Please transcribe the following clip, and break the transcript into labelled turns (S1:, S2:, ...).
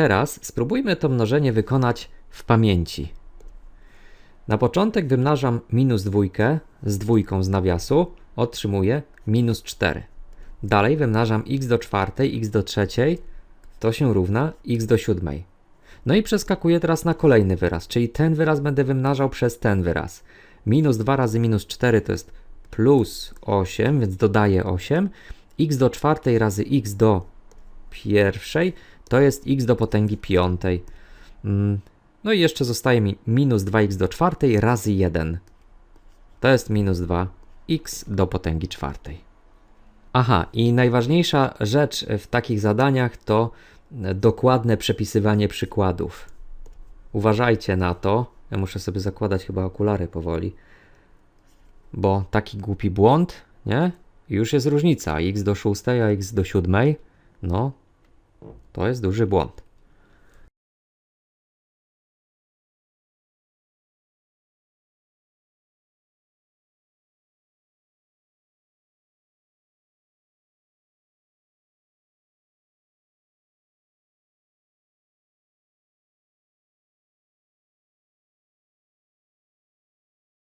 S1: teraz spróbujmy to mnożenie wykonać w pamięci. Na początek wymnażam minus dwójkę z dwójką z nawiasu, otrzymuję minus 4. Dalej wymnażam x do czwartej, x do trzeciej, to się równa x do siódmej. No i przeskakuję teraz na kolejny wyraz, czyli ten wyraz będę wymnażał przez ten wyraz. Minus 2 razy minus 4 to jest plus 8, więc dodaję 8. x do czwartej razy x do pierwszej to jest x do potęgi piątej. Mm, No i jeszcze zostaje mi minus 2x do czwartej razy 1. To jest minus 2x do potęgi czwartej. Aha, i najważniejsza rzecz w takich zadaniach to dokładne przepisywanie przykładów. Uważajcie na to. Ja muszę sobie zakładać chyba okulary powoli. Bo taki głupi błąd, nie? Już jest różnica. x do 6, a x do 7. No, to jest duży błąd.